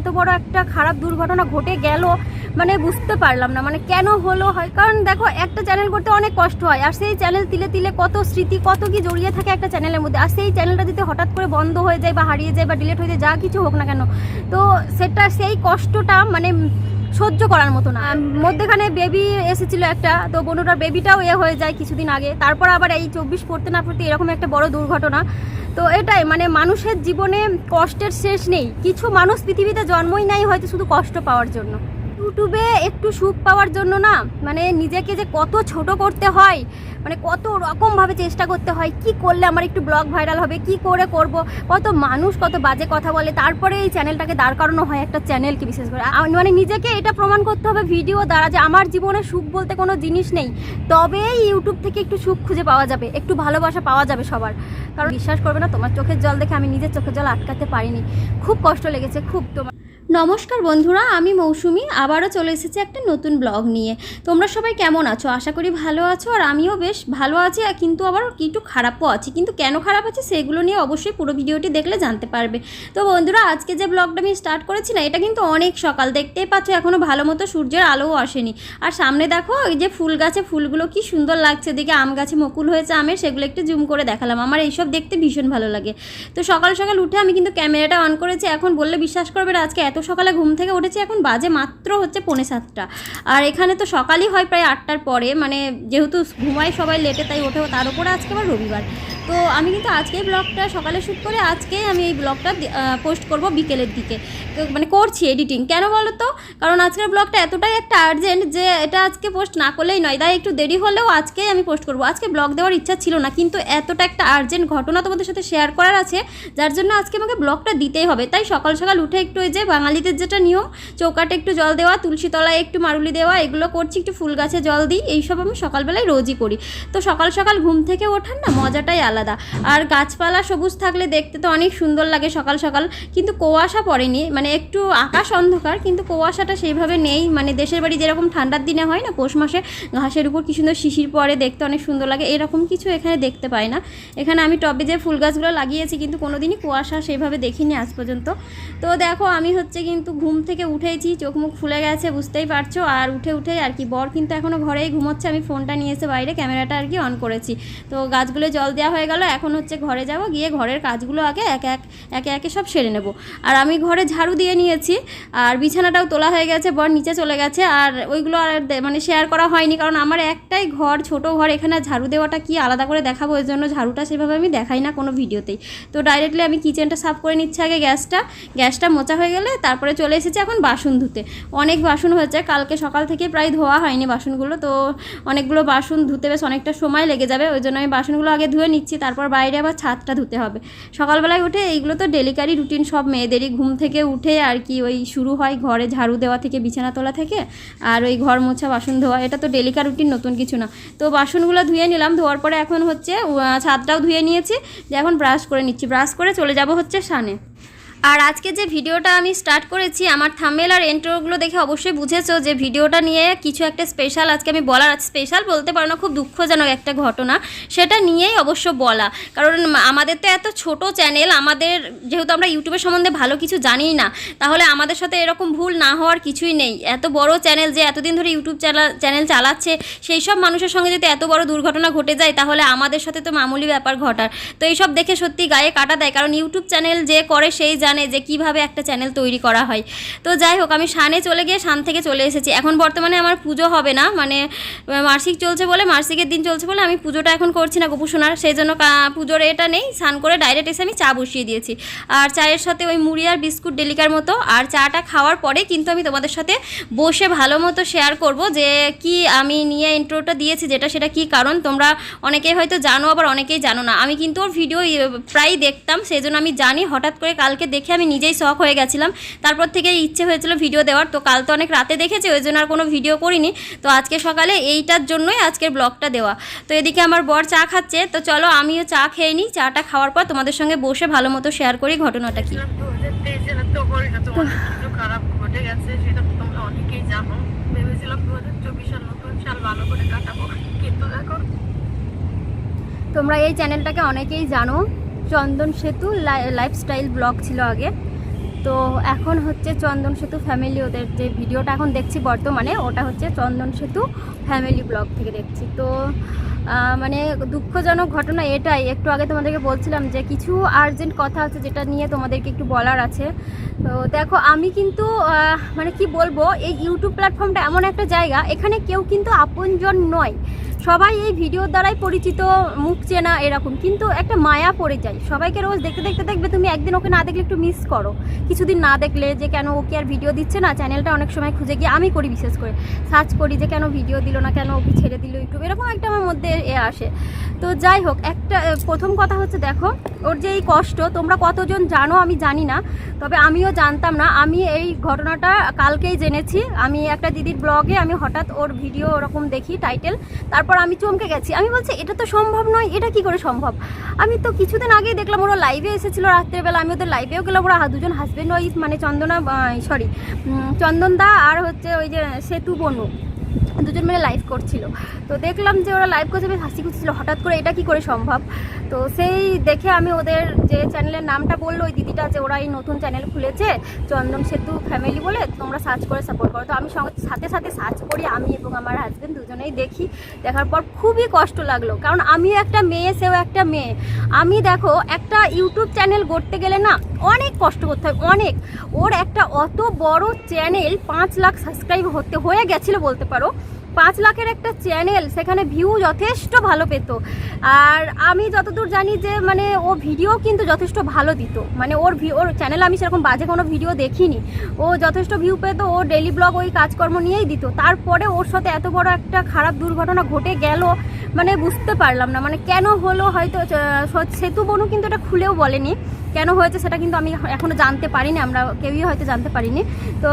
এত বড় একটা খারাপ দুর্ঘটনা ঘটে গেল মানে বুঝতে পারলাম না মানে কেন হলো হয়? কারণ দেখো, একটা চ্যানেল করতে অনেক কষ্ট হয়, আর সেই চ্যানেল তিলে তিলে কত স্মৃতি, কত কি জড়িয়ে থাকে একটা চ্যানেলের মধ্যে। আর সেই চ্যানেলটা যদি হঠাৎ করে বন্ধ হয়ে যায় বা হারিয়ে যায় বা ডিলেট হয়ে যায়, যা কিছু হোক না কেন, তো সেটা সেই কষ্টটা মানে সহ্য করার মতো না। মধ্যেখানে বেবি এসেছিল একটা, তো বনুটার বেবিটাও এ হয়ে যায় কিছুদিন আগে। তারপর আবার এই চব্বিশ পড়তে না পড়তে এরকম একটা বড় দুর্ঘটনা। তো এটাই মানে মানুষের জীবনে কষ্টের শেষ নেই। কিছু মানুষ পৃথিবীতে জন্মই নাই হয়তো শুধু কষ্ট পাওয়ার জন্য। ইউটিউবে একটু সুখ পাওয়ার জন্য না মানে নিজেকে যে কত ছোট করতে হয় মানে কত রকমভাবে চেষ্টা করতে হয়, কি করলে আমার একটু ব্লগ ভাইরাল হবে, কি করে করব, কত মানুষ কত বাজে কথা বলে, তারপরে এই চ্যানেলটাকে দাঁড় করানো হয় একটা চ্যানেলকে বিশেষ করে। মানে নিজেকে এটা প্রমাণ করতে হবে ভিডিও দ্বারা যে আমার জীবনে সুখ বলতে কোনো জিনিস নেই তবেই ইউটিউব থেকে একটু সুখ খুঁজে পাওয়া যাবে, একটু ভালোবাসা পাওয়া যাবে সবার। কারণ বিশ্বাস করবে না, তোমার চোখের জল দেখে আমি নিজের চোখের জল আটকাতে পারিনি। খুব কষ্ট লেগেছে, খুব তোমার নমস্কার বন্ধুরা, আমি মৌসুমি। আবারও চলে এসেছি একটা নতুন ব্লগ নিয়ে। তোমরা সবাই কেমন আছো? আশা করি ভালো আছো, আর আমিও বেশ ভালো আছি, আর কিন্তু আবার একটু খারাপও আছি। কিন্তু কেন খারাপ আছে সেগুলো নিয়ে অবশ্যই পুরো ভিডিওটি দেখলে জানতে পারবে। তো বন্ধুরা, আজকে যে ব্লগটা আমি স্টার্ট করেছি না, এটা কিন্তু অনেক সকাল। দেখতেই পাচ্ছ এখনও ভালো মতো সূর্যের আলোও আসেনি। আর সামনে দেখো, এই যে ফুল গাছে ফুলগুলো কি সুন্দর লাগছে। দিকে আম গাছে মুকুল হয়েছে, আমের সেগুলো একটু জুম করে দেখালাম। আমার এইসব দেখতে ভীষণ ভালো লাগে। তো সকাল সকাল উঠে আমি কিন্তু ক্যামেরাটা অন করেছি। এখন বললে বিশ্বাস করবে আজকে এত সকালে ঘুম থেকে উঠেছি, এখন বাজে মাত্র হচ্ছে পৌনে সাতটা। আর এখানে তো সকালই হয় প্রায় আটটার পরে মানে যেহেতু ঘুমায় সবাই লেটে তাই ওঠেও তার উপরে আজকে আবার রবিবার। তো আমি কিন্তু আজকেই ব্লগটা সকালে শ্যুট করে আজকেই আমি এই ব্লগটা পোস্ট করব বিকেলের দিকে। মানে করছি এডিটিং কেন বলো তো কারণ আজকের ব্লগটা এতটাই একটা আর্জেন্ট যে এটা আজকে পোস্ট না করলেই নয়। তাই একটু দেরি হলেও আজকেই আমি পোস্ট করব। আজকে ব্লগ দেওয়ার ইচ্ছা ছিল না, কিন্তু এতটা একটা আর্জেন্ট ঘটনা তোমাদের সাথে শেয়ার করার আছে, যার জন্য আজকে আমাকে ব্লগটা দিতেই হবে। তাই সকাল সকাল উঠে একটু ওই যে বাঙালিদের যেটা নিয়ম, চৌকাটে একটু জল দেওয়া, তুলসী তলায় একটু মারুলি দেওয়া, এগুলো করছি, একটু ফুল গাছে জল দিই, এইসব আমি সকালবেলায় রোজই করি। তো সকাল সকাল ঘুম থেকে ওঠার না মজাটাই আলাদা। আর গাছপালা সবুজ থাকলে দেখতে তো অনেক সুন্দর লাগে সকাল সকাল। কিন্তু কুয়াশা পড়েনি মানে একটু আকাশ অন্ধকার, কিন্তু কুয়াশাটা সেইভাবে নেই। মানে দেশের বাড়ি যেরকম ঠান্ডার দিনে হয় না, পৌষ মাসে ঘাসের উপর কি সুন্দর শিশির পরে দেখতে অনেক সুন্দর লাগে। এরকম কিছু এখানে দেখতে পাই না। এখানে আমি টবে যে ফুল গাছগুলো লাগিয়েছি, কিন্তু কোনোদিনই কুয়াশা সেইভাবে দেখিনি আজ পর্যন্ত। তো দেখো, আমি হচ্ছে কিন্তু ঘুম থেকে উঠেছি, চোখ মুখ ফুলে গেছে, বুঝতেই পারছ। আর উঠে উঠেই আর কি, বর কিন্তু এখনও ঘরেই ঘুমোচ্ছে। আমি ফোনটা নিয়ে এসে বাইরে ক্যামেরাটা আর কি অন করেছি। তো গাছগুলো জল দেওয়া হয়ে গেল, এখন হচ্ছে ঘরে যাব, গিয়ে ঘরের কাজগুলো আগে এক এক, একে একে সব সেরে নেব। আর আমি ঘরে ঝাড়ু দিয়ে নিয়েছি, আর বিছানাটাও তোলা হয়ে গেছে, বর নিচে চলে গেছে, আর ওইগুলো আর মানে শেয়ার করা হয়নি, কারণ আমার একটাই ঘর, ছোট ঘর, এখানে ঝাড়ু দেওয়াটা কি আলাদা করে দেখাবো, ওই জন্য ঝাড়ুটা সেভাবে আমি দেখাই না কোনো ভিডিওতেই। তো ডাইরেক্টলি আমি কিচেনটা সাফ করে নিচ্ছি আগে গ্যাসটা গ্যাসটা মোচা হয়ে গেলে তারপরে চলে এসেছি এখন বাসন ধুতে। অনেক বাসন হয়েছে, কালকে সকাল থেকে প্রায় ধোয়া হয়নি বাসনগুলো, তো অনেকগুলো বাসন ধুতে বেশ অনেকটা সময় লেগে যাবে, ওই জন্য আমি বাসনগুলো আগে ধুয়ে নিচ্ছি। তারপর বাইরে আবার ছাদটা ধুতে হবে। সকালবেলায় উঠে এইগুলো তো ডেলিকারি রুটিন, সব মেয়েদেরই। ঘুম থেকে উঠে আর কি ওই শুরু হয় ঘরে ঝাড়ু দেওয়া থেকে, বিছানা তোলা থেকে, আর ওই ঘর মোছা, বাসন ধোয়া। এটা তো ডেলিকার রুটিন, নতুন কিছু না। তো বাসনগুলো ধুয়ে নিলাম, ধোয়ার পরে এখন হচ্ছে ছাদটাও ধুয়ে নিয়েছি। যে এখন ব্রাশ করে নিচ্ছি। ব্রাশ করে চলে যাব হচ্ছে সানে আর আজকে যে ভিডিওটা আমি স্টার্ট করেছি, আমার থামেল আর এন্ট্রোগুলো দেখে অবশ্যই বুঝেছ যে ভিডিওটা নিয়ে কিছু একটা স্পেশাল আজকে আমি বলার স্পেশাল বলতে পারো না, খুব দুঃখজনক একটা ঘটনা। সেটা নিয়েই অবশ্য বলা। কারণ আমাদের তো এত ছোট চ্যানেল আমাদের যেহেতু আমরা ইউটিউবের সম্বন্ধে ভালো কিছু জানি না, তাহলে আমাদের সাথে এরকম ভুল না হওয়ার কিছুই নেই। এত বড় চ্যানেল যে এতদিন ধরে ইউটিউব চ্যানেল চালাচ্ছে, সেই সব মানুষের সঙ্গে যদি এত বড় দুর্ঘটনা ঘটে যায়, তাহলে আমাদের সাথে তো মামুলি ব্যাপার ঘটার। তো এইসব দেখে সত্যি গায়ে কাটা দেয়, কারণ ইউটিউব চ্যানেল যে করে, সেই যে কীভাবে একটা চ্যানেল তৈরি করা হয়। তো যাই হোক, আমি শানে চলে গিয়ে শান থেকে চলে এসেছি। এখন বর্তমানে আমার পুজো হবে না মানে মার্সিক চলছে বলে মার্সিকের দিন চলছে বলে আমি পুজোটা এখন করছি না গোপু সোনার। সেই জন্য পুজোর এটা নেই, স্নান করে ডাইরেক্ট এসে আমি চা বসিয়ে দিয়েছি। আর চায়ের সাথে ওই মুড়ি আর বিস্কুট ডেলিকার মতো, আর চাটা খাওয়ার পরে কিন্তু আমি তোমাদের সাথে বসে ভালো মতো শেয়ার করব যে কি আমি নিয়ে ইন্ট্রোটা দিয়েছি, যেটা সেটা কি কারণ। তোমরা অনেকেই হয়তো জানো, আবার অনেকেই জানো না। আমি কিন্তু ওর ভিডিও প্রায় দেখতাম, সেই জন্য আমি জানি, হঠাৎ করে কালকে আমি নিজেই শখ হয়ে গেছিলাম। তারপর থেকে ইচ্ছে হয়েছিল ভিডিও দেওয়ার। তো কাল তো অনেক রাতে দেখেছি, ওই জন্য আর কোনো ভিডিও করিনি। তো আজকে সকালে এইটার জন্যই আজকের ব্লগটা দেওয়া। তো এদিকে আমার বর চা খাচ্ছে। তো চলো আমিও চা খেয়ে নিই। চাটা খাওয়ার পর তোমাদের সঙ্গে বসে ভালো মতো শেয়ার করি ঘটনাটা কি। দেখো তোমরা এই চ্যানেলটাকে অনেকেই জানো। চন্দন সেতু লাইফস্টাইল ব্লগ ছিল আগে। তো এখন হচ্ছে চন্দন সেতু ফ্যামিলি ওদের যে ভিডিওটা এখন দেখছি বর্তমানে, ওটা হচ্ছে চন্দন সেতু ফ্যামিলি ব্লগ থেকে দেখছি। তো মানে দুঃখজনক ঘটনা এটাই। একটু আগে তোমাদেরকে বলছিলাম যে কিছু আর্জেন্ট কথা আছে যেটা নিয়ে তোমাদেরকে একটু বলার আছে। তো দেখো, আমি কিন্তু মানে কি বলব, এই ইউটিউব প্ল্যাটফর্মটা এমন একটা জায়গা, এখানে কেউ কিন্তু আপনজন নয়। সবাই এই ভিডিওর দ্বারাই পরিচিত, মুখ চেনা এরকম। কিন্তু একটা মায়া পড়ে যায়। সবাইকে রোজ দেখতে দেখতে, দেখবে তুমি একদিন ওকে না দেখলে একটু মিস করো। কিছুদিন না দেখলে যে কেন ওকে আর ভিডিও দিচ্ছে না চ্যানেলটা অনেক সময় খুঁজে গিয়ে আমি করি বিশেষ করে। সার্চ করি যে কেন ভিডিও দিল না, কেন ওকে ছেড়ে দিল ইউটিউব, এরকম একটা আমার মধ্যে এ আসে। তো যাই হোক, একটা প্রথম কথা হচ্ছে দেখো, ওর যে এই কষ্ট, তোমরা কতজন জানো আমি জানি না, তবে আমিও জানতাম না। আমি এই ঘটনাটা কালকেই জেনেছি। আমি একটা দিদির ব্লগে আমি হঠাৎ ওর ভিডিও ওরকম দেখি টাইটেল তারপর আমি চমকে গেছি। আমি বলছি, এটা তো সম্ভব নয়, এটা কি করে সম্ভব? আমি তো কিছুদিন আগেই দেখলাম ওরা লাইভে এসেছিল রাত্রেবেলা। আমি ওদের লাইভেও গেলাম, ওরা দুজন হাজব্যান্ড ওয়াইফ মানে চন্দনা সরি চন্দনদা আর হচ্ছে ওই যে সেতু বনু। দুজন মিলে লাইভ করছিল। তো দেখলাম যে ওরা লাইভ করছে হাসি খুঁজছিল হঠাৎ করে এটা কি করে সম্ভব? তো সেই দেখে আমি ওদের যে চ্যানেলের নামটা বলল ওই দিদিটা যে ওরা এই নতুন চ্যানেল খুলেছে, চন্দন সেতু ফ্যামিলি বলে, তোমরা সার্চ করে সাপোর্ট করো। তো আমি সঙ্গে সাথে সাথে সার্চ করি, আমি এবং আমার হাজব্যান্ড দুজনেই দেখি। দেখার পর খুবই কষ্ট লাগল, কারণ আমিও একটা মেয়ে, সেও একটা মেয়ে। আমি দেখো, একটা ইউটিউব চ্যানেল গড়তে গেলে না অনেক কষ্ট করতে হয়, অনেক। ওর একটা অত বড় চ্যানেল পাঁচ লাখ সাবস্ক্রাইব হতে, হয়ে গেছিল বলতে পারো। পাঁচ লাখের একটা চ্যানেল, সেখানে ভিউ যথেষ্ট ভালো পেত। আর আমি যতদূর জানি যে মানে ও ভিডিও কিন্তু যথেষ্ট ভালো দিত। মানে ওর ওর চ্যানেলে আমি সেরকম বাজে কোনো ভিডিও দেখিনি। ও যথেষ্ট ভিউ পেত, ও ডেলি ব্লগ ওই কাজকর্ম নিয়েই দিত। তারপরে ওর সাথে এত বড় একটা খারাপ দুর্ঘটনা ঘটে গেল মানে বুঝতে পারলাম না। মানে কেন হলো হয়তো সেতু বনু কিন্তু এটা খুলেও বলেনি। কেন হয়েছে সেটা কিন্তু আমি এখনও জানতে পারিনি, আমরা কেউই হয়তো জানতে পারিনি। তো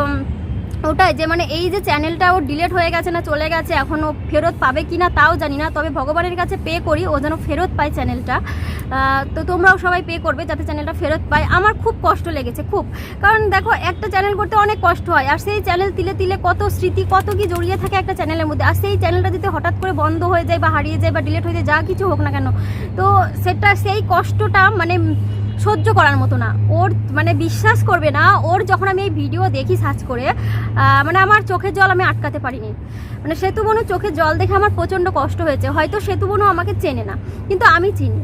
ওটাই যে মানে এই যে চ্যানেলটা ও ডিলেট হয়ে গেছে না, চলে গেছে, এখন ও ফেরত পাবে কি না তাও জানি না। তবে ভগবানের কাছে পে করি, ও যেন ফেরত পায় চ্যানেলটা তো তোমরাও সবাই পে করবে যাতে চ্যানেলটা ফেরত পায়। আমার খুব কষ্ট লেগেছে, খুব। কারণ দেখো, একটা চ্যানেল করতে অনেক কষ্ট হয়, আর সেই চ্যানেল তিলে তিলে কত স্মৃতি, কত কি জড়িয়ে থাকে একটা চ্যানেলের মধ্যে। আর সেই চ্যানেলটা যদি হঠাৎ করে বন্ধ হয়ে যায় বা হারিয়ে যায় বা ডিলেট হয়ে যায়, যা কিছু হোক না কেন। তো সেটা, সেই কষ্টটা মানে সহ্য করার মতো না। ওর মানে বিশ্বাস করবে না। ওর যখন আমি এই ভিডিও দেখি সার্চ করে মানে আমার চোখের জল আমি আটকাতে পারিনি। মানে সেতু বনু চোখের জল দেখে আমার প্রচণ্ড কষ্ট হয়েছে। হয়তো সেতু বনু আমাকে চেনে না, কিন্তু আমি চিনি।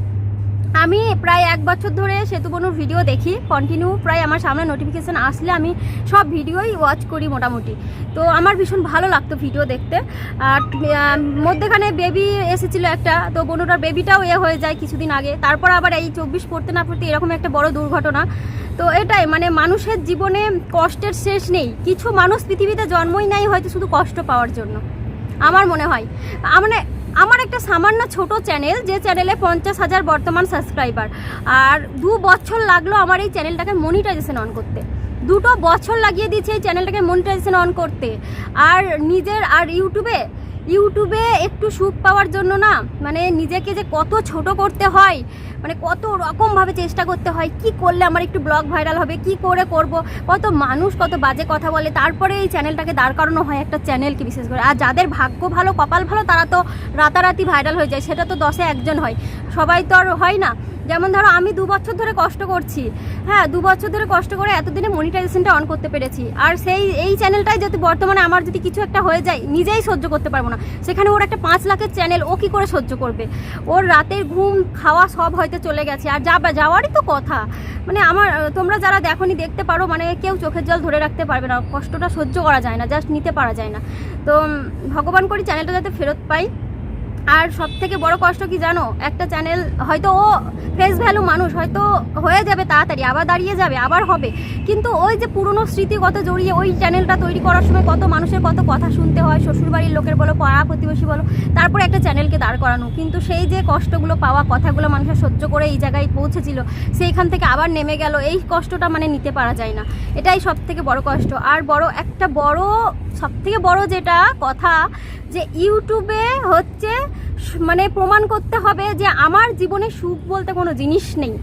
আমি প্রায় এক বছর ধরে সেতু বনুর ভিডিও দেখি। কন্টিনিউ প্রায় আমার সামনে নোটিফিকেশান আসলে আমি সব ভিডিওই ওয়াচ করি মোটামুটি। তো আমার ভীষণ ভালো লাগতো ভিডিও দেখতে। আর মধ্যেখানে বেবি এসেছিল একটা, তো বনুটার বেবিটাও এ হয়ে যায় কিছুদিন আগে। তারপর আবার এই চব্বিশ পড়তে না পড়তে এরকম একটা বড় দুর্ঘটনা। তো এটাই মানে মানুষের জীবনে কষ্টের শেষ নেই। কিছু মানুষ পৃথিবীতে জন্মই নেয় হয়তো শুধু কষ্ট পাওয়ার জন্য। আমার মনে হয়। মানে আমার একটা সামান্য ছোট চ্যানেল যে চ্যানেলে পঞ্চাশ হাজার বর্তমান সাবস্ক্রাইবার আর দু বছর লাগল আমার এই চ্যানেলটাকে মনিটাইজেশন অন করতে। দুটো বছর লাগিয়ে দিয়েছে এই চ্যানেলটাকে মনিটাইজেশন অন করতে। আর নিজের, আর ইউটিউবে ইউটিউবে একটু সুখ পাওয়ার জন্য না মানে নিজেকে যে কত ছোট করতে হয় মানে কত রকমভাবে চেষ্টা করতে হয়, কি করলে আমার একটু ব্লগ ভাইরাল হবে, কি করে করব, কত মানুষ কত বাজে কথা বলে, তারপরে এই চ্যানেলটাকে দাঁড় করানো হয় একটা চ্যানেলকে বিশেষ করে। আর যাদের ভাগ্য ভালো, কপাল ভালো, তারা তো রাতারাতি ভাইরাল হয়ে যায়, সেটা তো দশে একজন হয়। সবাই তো আর হয় না। যেমন ধরো আমি দু বছর ধরে কষ্ট করছি হ্যাঁ দু বছর ধরে কষ্ট করে এতদিনে মনিটাইজেশনটা অন করতে পেরেছি। আর সেই, এই চ্যানেলটাই যদি বর্তমানে আমার যদি কিছু একটা হয়ে যায়, নিজেই সহ্য করতে পারব না। সেখানে ওর একটা পাঁচ লাখের চ্যানেল ও কি করে সহ্য করবে? ওর রাতের ঘুম, খাওয়া সব হয়তো চলে গেছে। আর যাবা, যাওয়ারই তো কথা। মানে আমার, তোমরা যারা দেখোনি, দেখতে পারো মানে কেউ চোখের জল ধরে রাখতে পারবে না। কষ্টটা সহ্য করা যায় না জাস্ট নিতে পারা যায় না। তো ভগবান করি চ্যানেলটা যাতে ফেরত পাই। আর সব থেকে বড় কষ্ট কি জানো? একটা চ্যানেল হয়তো ও ফেস ভ্যালু মানুষ, হয়তো হয়ে যাবে তাড়াতাড়ি, আবার দাঁড়িয়ে যাবে, আবার হবে। কিন্তু ওই যে পুরনো স্মৃতি কত জড়িয়ে ওই চ্যানেলটা তৈরি করার সময় কত মানুষের কত কথা শুনতে হয়, শ্বশুরবাড়ির লোকের বলো, পাড়া প্রতিবেশী বলো, তারপরে একটা চ্যানেলকে দাঁড় করানো। কিন্তু সেই যে কষ্টগুলো পাওয়া, কথাগুলো মানুষের সহ্য করে এই জায়গায় পৌঁছেছিল, সেইখান থেকে আবার নেমে গেল, এই কষ্টটা মানে নিতে পারা যায় না। এটাই সব থেকে বড় কষ্ট। আর বড়, একটা বড় সব থেকে বড় যেটা কথা যে ইউটিউবে হচ্ছে মানে প্রমাণ করতে হবে যে আমার জীবনে সুখ বলতে কোনো জিনিস নেই।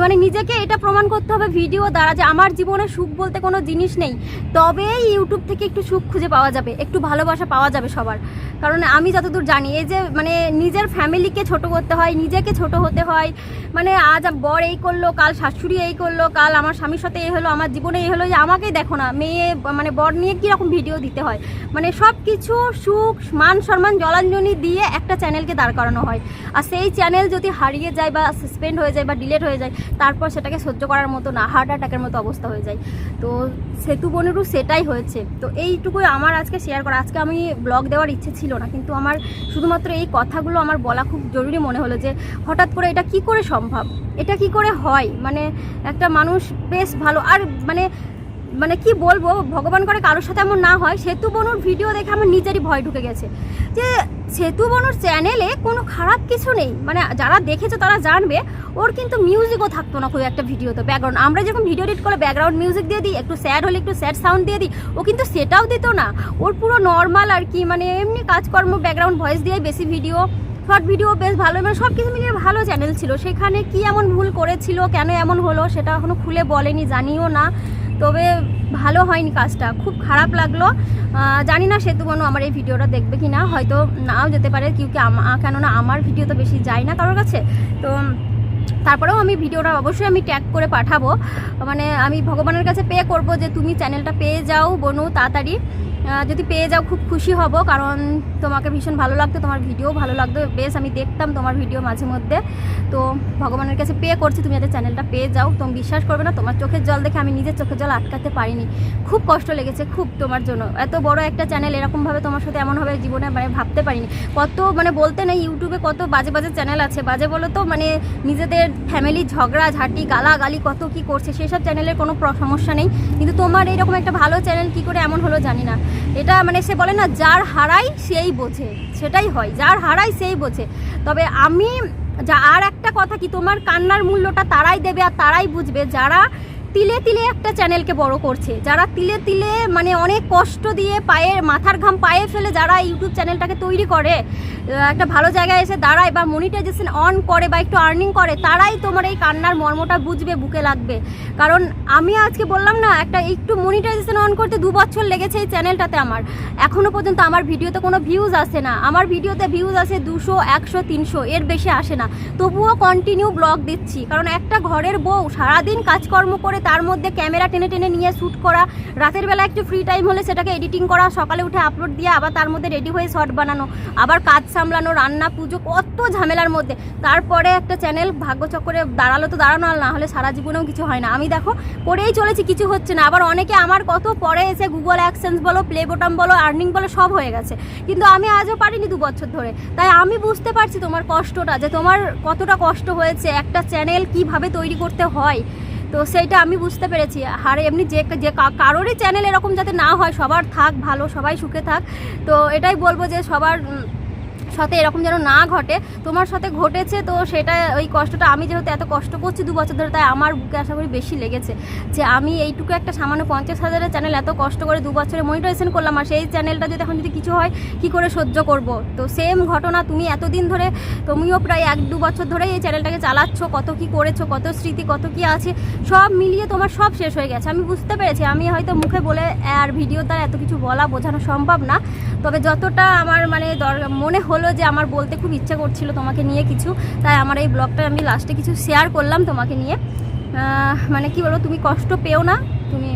মানে নিজেকে এটা প্রমাণ করতে হবে ভিডিও দ্বারা যে আমার জীবনে সুখ বলতে কোনো জিনিস নেই। তবেই ইউটিউব থেকে একটু সুখ খুঁজে পাওয়া যাবে, একটু ভালোবাসা পাওয়া যাবে সবার। কারণ আমি যতদূর জানি, এই যে মানে নিজের ফ্যামিলিকে ছোট করতে হয়, নিজেকে ছোট হতে হয় মানে আজ বর এই করল, কাল শাশুড়ি এই করল, কাল আমার স্বামীর সাথে এই হলো, আমার জীবনে এই হলো যে আমাকেই দেখো না, মেয়ে মানে বর নিয়ে কীরকম ভিডিও দিতে হয়। মানে সব কিছু সুখ, মান সম্মান, জলাঞ্জলি দিয়ে একটা চ্যানেলকে দাঁড় করানো হয়। আর সেই চ্যানেল যদি হারিয়ে যায় বা সাসপেন্ড হয়ে যায় বা ডিলেট হয়ে যায় তারপর সেটাকে সহ্য করার মতো না হার্ট অ্যাটাকের মতো অবস্থা হয়ে যায়। তো সেতু বনেরও সেটাই হয়েছে। তো এইটুকুই আমার আজকে শেয়ার করা। আজকে আমি ব্লগ দেওয়ার ইচ্ছে ছিল না, কিন্তু আমার শুধুমাত্র এই কথাগুলো আমার বলা খুব জরুরি মনে হলো যে, হঠাৎ করে এটা কি করে সম্ভব? এটা কি করে হয়? মানে একটা মানুষ বেশ ভালো, আর মানে মানে কি বলব, ভগবান করে কারোর সাথে এমন না হয়। সেতু বনুর ভিডিও দেখে আমার নিজেরই ভয় ঢুকে গেছে। যে সেতু বনুর চ্যানেলে কোনো খারাপ কিছু নেই। মানে যারা দেখেছে তারা জানবে, ওর কিন্তু মিউজিকও থাকতো না খুব একটা ভিডিওতে ব্যাকগ্রাউন্ড আমরা যখন ভিডিও এডিট করে ব্যাকগ্রাউন্ড মিউজিক দিয়ে দিই, একটু স্যাড হলে একটু স্যাড সাউন্ড দিয়ে দিই, ও কিন্তু সেটাও দিত না। ওর পুরো নর্মাল আর কি মানে এমনি কাজকর্ম ব্যাকগ্রাউন্ড ভয়েস দিয়ে বেশি ভিডিও শর্ট ভিডিও বেশ ভালো মানে সব কিছু মিলিয়ে ভালো চ্যানেল ছিল। সেখানে কি এমন ভুল করেছিল, কেন এমন হলো, সেটা এখনও খুলে বলেনি, জানিও না। তবে ভালো হয়নি কাজটা। খুব খারাপ লাগল। জানি না সেতু বনু আমার এই ভিডিওটা দেখবে কি না, হয়তো নাও যেতে পারে কেউ কি কেননা আমার ভিডিও তো বেশি যায় না কারোর কাছে। তো তারপরেও আমি ভিডিওটা অবশ্যই আমি ট্যাগ করে পাঠাবো। মানে আমি ভগবানের কাছে পে করব যে তুমি চ্যানেলটা পেয়ে যাও বনু তাড়াতাড়ি। যদি পেয়ে যাও, খুব খুশি হব, কারণ তোমাকে ভীষণ ভালো লাগতো, তোমার ভিডিও ভালো লাগতো। বেশ, আমি দেখতাম তোমার ভিডিও মাঝে মধ্যে। তো ভগবানের কাছে পে করছি, তুমি যাতে চ্যানেলটা পেয়ে যাও। তুমি বিশ্বাস করবে না, তোমার চোখের জল দেখে আমি নিজের চোখের জল আটকাতে পারিনি। খুব কষ্ট লেগেছে, খুব তোমার জন্য। এত বড় একটা চ্যানেল এরকমভাবে তোমার সাথে এমনভাবে জীবনে মানে ভাবতে পারিনি। কত মানে বলতে নেই, ইউটিউবে কত বাজে বাজে চ্যানেল আছে। বাজে বলো তো মানে নিজেদের ফ্যামিলি ঝগড়া ঝাঁটি গালাগালি, কত কি করছে, সেসব চ্যানেলের কোনো সমস্যা নেই। কিন্তু তোমার এইরকম একটা ভালো চ্যানেল কি করে এমন হলো জানি না। এটা মানে সে বলে না, যার হারাই সেই বোঝে। সেটাই হয়, যার হারাই সেই বোঝে। তবে আমি যা, আর একটা কথা কি, তোমার কান্নার মূল্যটা তারাই দেবে আর তারাই বুঝবে। যারা তিলে তিলে একটা চ্যানেলকে বড় করছে। যারা তিলে তিলে মানে অনেক কষ্ট দিয়ে পায়ের মাথার ঘাম পায়ে ফেলে যারা ইউটিউব চ্যানেলটাকে তৈরি করে একটা ভালো জায়গায় এসে দাঁড়ায় বা মনিটাইজেশন অন করে বা একটু আর্নিং করে, তারাই তোমার এই কান্নার মর্মটা বুঝবে, বুকে লাগবে। কারণ আমি আজকে বললাম না, একটা একটু মনিটাইজেশন অন করতে দু বছর লেগেছে এই চ্যানেলটাতে আমার। এখনও পর্যন্ত আমার ভিডিওতে কোনো ভিউজ আসে না। আমার ভিডিওতে ভিউজ আসে দুশো, একশো, তিনশো, এর বেশি আসে না। তবুও কন্টিনিউ ব্লগ দিচ্ছি। কারণ একটা ঘরের বউ সারাদিন কাজকর্ম করে তার মধ্যে ক্যামেরা টেনে টেনে নিয়ে শ্যুট করা। রাতের বেলা একটু ফ্রি টাইম হলে সেটাকে এডিটিং করা, সকালে উঠে আপলোড দিয়ে আবার তার মধ্যে রেডি হয়ে শর্ট বানানো, আবার কাজ সামলানো, রান্না, পুজো, কত ঝামেলার মধ্যে। তারপরে একটা চ্যানেল ভাগ্যচক্রে দাঁড়াল তো দাঁড়ানো আর না হলে সারা জীবনেও কিছু হয় না। আমি দেখো, করেই চলেছি, কিছু হচ্ছে না। আবার অনেকে আমার কত পরে এসে গুগল অ্যাকসেন্স বলো প্লে বোটাম বলো আর্নিং বলো, সব হয়ে গেছে। কিন্তু আমি আজও পারিনি দু বছর ধরে। তাই আমি বুঝতে পারছি তোমার কষ্টটা, যে তোমার কতটা কষ্ট হয়েছে, একটা চ্যানেল কীভাবে তৈরি করতে হয়। তো সেইটা আমি বুঝতে পেরেছি। আর এমনি যে যে কারোরই চ্যানেল এরকম যাতে না হয়, সবার থাক, ভালো, সবাই সুখে থাক। তো এটাই বলব যে সবার সাথে এরকম যেন না ঘটে, তোমার সাথে ঘটেছে তো সেটা, ওই কষ্টটা আমি যেহেতু এত কষ্ট করছি দু বছর ধরে, তাই আমার বুকে আশা করি বেশি লেগেছে যে আমি এইটুকু একটা সামান্য পঞ্চাশ হাজারের চ্যানেল এত কষ্ট করে দু বছরে মনিটাইজেশন করলাম আর সেই চ্যানেলটা যদি এখন যদি কিছু হয়, কি করে সহ্য করব? তো সেম ঘটনা তুমি এতদিন ধরে, তুমিও প্রায় এক দু বছর ধরে এই চ্যানেলটাকে চালাচ্ছ, কত কি করেছ, কত স্মৃতি, কত কি আছে, সব মিলিয়ে তোমার সব শেষ হয়ে গেছে। আমি বুঝতে পেরেছি, আমি হয়তো মুখে বলে আর ভিডিও দ্বারা এত কিছু বলা বোঝানো সম্ভব না, তবে যতটা আমার মানে মনে হলো যে আমার বলতে খুব ইচ্ছা করছিল তোমাকে নিয়ে কিছু, তাই আমার এই ব্লগটা আমি লাস্টে কিছু শেয়ার করলাম তোমাকে নিয়ে। মানে কি বলব, তুমি কষ্ট পেও না, তুমি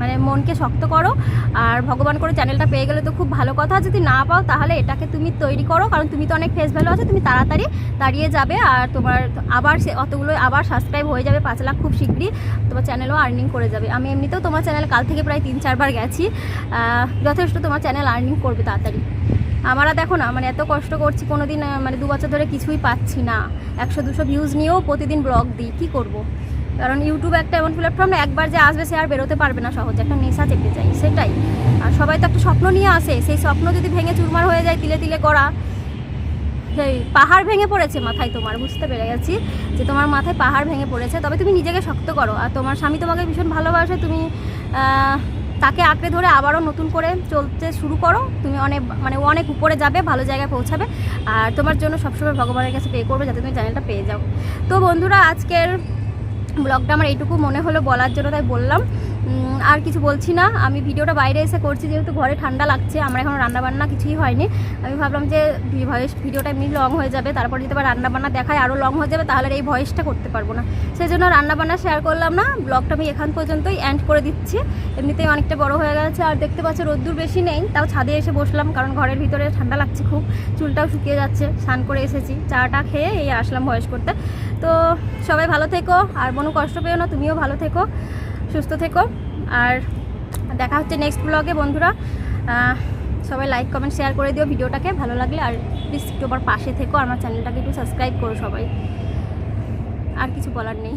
মানে মনকে শক্ত করো, আর ভগবান করে চ্যানেলটা পেয়ে গেলে তো খুব ভালো কথা, যদি না পাও তাহলে এটাকে তুমি তৈরি করো, কারণ তুমি তো অনেক ফেস ভ্যালু আছে, তুমি তাড়াতাড়ি দাঁড়িয়ে যাবে, আর তোমার আবার সে, অতগুলো আবার সাবস্ক্রাইব হয়ে যাবে পাঁচ লাখ খুব শীঘ্রই, তোমার চ্যানেলও আর্নিং করে যাবে। আমি এমনিতেও তোমার চ্যানেল কাল থেকে প্রায় তিন চারবার গেছি যথেষ্ট তোমার চ্যানেল আর্নিং করবে তাড়াতাড়ি। আমরা দেখো না মানে এত কষ্ট করছি কোনো দিন মানে দু বছর ধরে কিছুই পাচ্ছি না। একশো দুশো ভিউজ নিয়েও প্রতিদিন ব্লগ দিই, কী করব। কারণ ইউটিউব একটা এমন প্ল্যাটফর্ম না, একবার যে আসবে সে আর বেরোতে পারবে না সহজে, একটা নেশা চেপে যায়, সেটাই। আর সবাই তো একটা স্বপ্ন নিয়ে আসে, সেই স্বপ্ন যদি ভেঙে চুরমার হয়ে যায়, তিলে তিলে করা। সেই পাহাড় ভেঙে পড়েছে মাথায় তোমার, বুঝতে পেরে গেছি যে তোমার মাথায় পাহাড় ভেঙে পড়েছে। তবে তুমি নিজেকে শক্ত করো, আর তোমার স্বামী তোমাকে ভীষণ ভালোবাসে, তুমি তাকে আঁকড়ে ধরে আবারও নতুন করে চলতে শুরু করো। তুমি অনেক মানে অনেক উপরে যাবে, ভালো জায়গায় পৌঁছাবে। আর তোমার জন্য সবসময় ভগবানের কাছে পে করবে যাতে তুমি চ্যানেলটা পেয়ে যাও। তো বন্ধুরা, আজকের ব্লগটা আমার এইটুকু মনে হলো বলার জন্য, তাই বললাম। আর কিছু বলছি না। আমি ভিডিওটা বাইরে এসে করছি, যেহেতু ঘরে ঠান্ডা লাগছে, আমার এখন রান্নাবান্না কিছুই হয়নি। আমি ভাবলাম যে ভয়েস ভিডিওটা এমনি লং হয়ে যাবে, তারপর যদি আবার রান্নাবান্না দেখায় আরও লং হয়ে যাবে, তাহলে এই ভয়েসটা করতে পারব না। সেই জন্য রান্নাবান্না শেয়ার করলাম না ব্লগটা আমি এখান পর্যন্তই এন্ড করে দিচ্ছি। এমনিতেই অনেকটা বড় হয়ে গেছে, আর দেখতে পাচ্ছ রোদ্দুর বেশি নেই, তাও ছাদে এসে বসলাম, কারণ ঘরের ভিতরে ঠান্ডা লাগছে খুব, চুলটাও শুকিয়ে যাচ্ছে, স্নান করে এসেছি, চাটা খেয়ে এই আসলাম ভয়েস করতে। তো সবাই ভালো থেকো, আর কোনো কষ্ট পেও না, তুমিও ভালো থেকো। সুস্থ থেকো। আর দেখা হচ্ছে নেক্সট ব্লগে বন্ধুরা। সবাই লাইক কমেন্ট শেয়ার করে দিও ভিডিওটাকে, ভালো লাগলে। আর প্লিজ একটু পাশে থেকো, আমার চ্যানেলটাকে একটু সাবস্ক্রাইব করো সবাই। আর কিছু বলার নেই।